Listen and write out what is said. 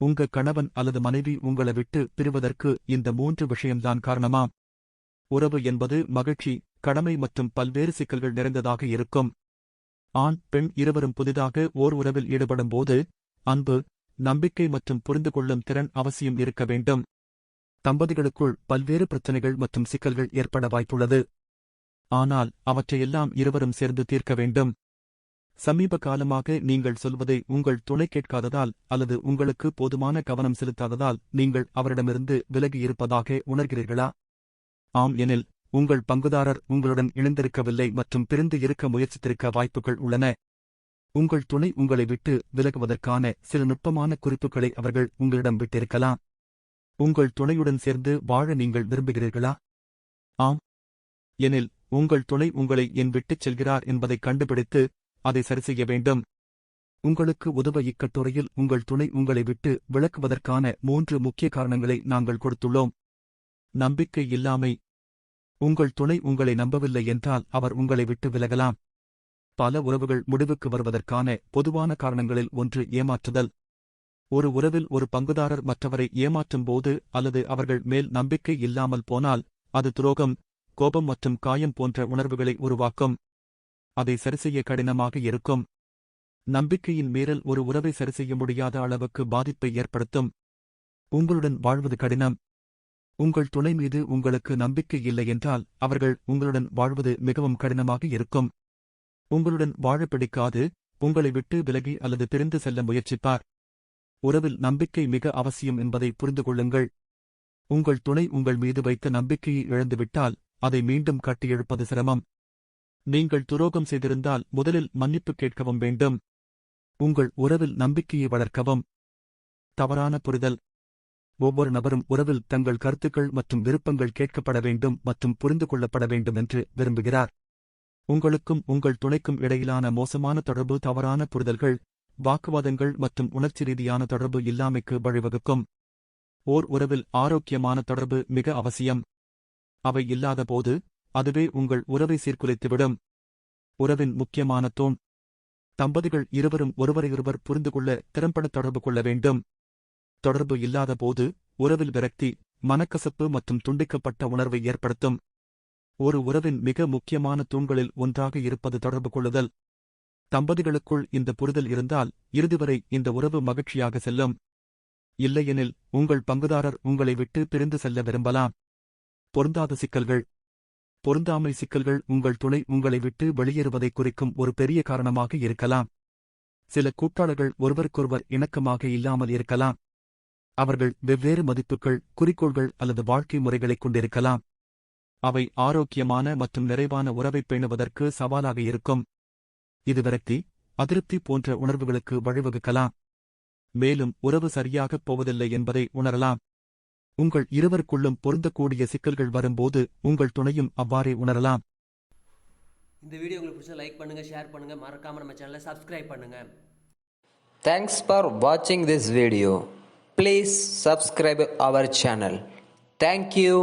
உங்க கணவன் அல்லது மனைவி உங்களை விட்டு பிரிவதற்கு இந்த மூன்று விஷயம்தான் காரணமாம் உறவு என்பது மகிழ்ச்சி கடமை மற்றும் பல்வேறு சிக்கல்கள் நிறைந்ததாக இருக்கும். ஆண் பெண் இருவரும் புதிதாக ஓர் உறவில் ஈடுபடும்போது அன்பு நம்பிக்கை மற்றும் புரிந்து கொள்ளும் திறன் அவசியம் இருக்க வேண்டும். தம்பதிகளுக்குள் பல்வேறு பிரச்சனைகள் மற்றும் சிக்கல்கள் ஏற்பட வாய்ப்புள்ளது. ஆனால் அவற்றையெல்லாம் இருவரும் சேர்ந்து தீர்க்க வேண்டும். சமீப காலமாக நீங்கள் சொல்வதை உங்கள் துணை கேட்காததால் அல்லது உங்களுக்கு போதுமான கவனம் செலுத்தாததால் நீங்கள் அவரிடமிருந்து விலகியிருப்பதாக உணர்கிறீர்களா? ஆம் எனில் உங்கள் பங்குதாரர் உங்களுடன் இணைந்திருக்கவில்லை மற்றும் பிரிந்து இருக்க முயற்சித்திருக்க வாய்ப்புகள் உள்ளன. உங்கள் துணை உங்களை விட்டு விலகுவதற்கான சில நுட்பமான குறிப்புகளை அவர்கள் உங்களிடம் விட்டிருக்கலாம். உங்கள் துணையுடன் சேர்ந்து வாழ நீங்கள் விரும்புகிறீர்களா? ஆம். எனில் உங்கள் துணை உங்களை என் விட்டுச் செல்கிறார் என்பதைக் கண்டுபிடித்து அதை சரிசெய்ய வேண்டும். உங்களுக்கு உதவ இக்கட்டுரையில் உங்கள் துணை உங்களை விட்டு விளக்குவதற்கான மூன்று முக்கிய காரணங்களை நாங்கள் கொடுத்துள்ளோம். நம்பிக்கை இல்லாமை. உங்கள் துணை உங்களை நம்பவில்லை என்றால் அவர் உங்களை விட்டு விலகலாம். பல உறவுகள் முடிவுக்கு வருவதற்கான பொதுவான காரணங்களில் ஒன்று ஏமாற்றுதல். ஒரு உறவில் ஒரு பங்குதாரர் மற்றவரை ஏமாற்றும் போது அல்லது அவர்கள் மேல் நம்பிக்கை இல்லாமல் போனால் அது துரோகம் கோபம் மற்றும் காயம் போன்ற உணர்வுகளை உருவாக்கும். அதை சரிசெய்ய கடினமாக இருக்கும். நம்பிக்கையின் மீறல் ஒரு உறவை சரிசெய்ய முடியாத அளவுக்கு பாதிப்பை ஏற்படுத்தும். உங்களுடன் வாழ்வது கடினம். உங்கள் துணை மீது உங்களுக்கு நம்பிக்கை இல்லை என்றால் அவர்கள் உங்களுடன் வாழ்வது மிகவும் கடினமாக இருக்கும். உங்களுடன் வாழ பிடிக்காது உங்களை விட்டு விலகி அல்லது பிரிந்து செல்ல முயற்சிப்பார். உறவில் நம்பிக்கை மிக அவசியம் என்பதை புரிந்து கொள்ளுங்கள். உங்கள் துணை உங்கள் மீது வைத்த நம்பிக்கையை இழந்துவிட்டால் அதை மீண்டும் கட்டியெழுப்பது சிரமம். நீங்கள் துரோகம் செய்திருந்தால் முதலில் மன்னிப்பு கேட்கவும் வேண்டும். உங்கள் உறவில் நம்பிக்கையை வளர்க்கவும். தவறான புரிதல். ஒவ்வொரு நபரும் உறவில் தங்கள் கருத்துக்கள் மற்றும் விருப்பங்கள் கேட்கப்பட வேண்டும் மற்றும் புரிந்து கொள்ளப்பட வேண்டும் என்று விரும்புகிறார். உங்களுக்கும் உங்கள் துணைக்கும் இடையிலான மோசமான தொடர்பு தவறான புரிதல்கள் வாக்குவாதங்கள் மற்றும் உணர்ச்சி ரீதியான தொடர்பு இல்லாமைக்கு வழிவகுக்கும். ஓர் உறவில் ஆரோக்கியமான தொடர்பு மிக அவசியம். அவை இல்லாதபோது அதுவே உங்கள் உறவை சீர்குலைத்துவிடும். உறவின் முக்கியமான தூண் தம்பதிகள் இருவரும் ஒருவரையொருவர் புரிந்து கொள்ள திறம்பட தொடர்பு கொள்ள வேண்டும். தொடர்பு இல்லாதபோது உறவில் விரக்தி மனக்கசப்பு மற்றும் துண்டிக்கப்பட்ட உணர்வை ஏற்படுத்தும். ஒரு உறவின் மிக முக்கியமான தூண்களில் ஒன்றாக இருப்பது தொடர்பு கொள்ளுதல். தம்பதிகளுக்குள் இந்த புரிதல் இருந்தால் இறுதிவரை இந்த உறவு மகிழ்ச்சியாக செல்லும். இல்லையெனில் உங்கள் பங்குதாரர் உங்களை விட்டு பிரிந்து செல்ல விரும்பலாம். பொருந்தாத சிக்கல்கள். பொருந்தாமை சிக்கல்கள் உங்கள் துணை உங்களை விட்டு வெளியேறுவதை குறிக்கும் ஒரு பெரிய காரணமாக இருக்கலாம். சில கூட்டாளர்கள் ஒருவருக்கொருவர் இணக்கமாக இல்லாமல் இருக்கலாம். அவர்கள் வெவ்வேறு மதிப்புகள் குறிக்கோள்கள் அல்லது வாழ்க்கை முறைகளைக் கொண்டிருக்கலாம். அவை ஆரோக்கியமான மற்றும் நிறைவான உறவைப் பேணுவதற்கு சவாலாக இருக்கும். இது விரக்தி அதிருப்தி போன்ற உணர்வுகளுக்கு வழிவகுக்கலாம். மேலும் உறவு சரியாகப் போவதில்லை என்பதை உணரலாம். உங்கள் இருவருக்குள்ளும் பொருந்தக்கூடிய சிக்கல்கள் வரும்போது உங்கள் துணையும் அவ்வாறே உணரலாம் இந்த வீடியோ உங்களுக்கு பிடிச்சா லைக் பண்ணுங்கள் ஷேர் பண்ணுங்கள் மறக்காமல் நம்ம சேனலை சப்ஸ்கிரைப் பண்ணுங்கள் Thanks for watching this video. Please subscribe our channel. Thank you.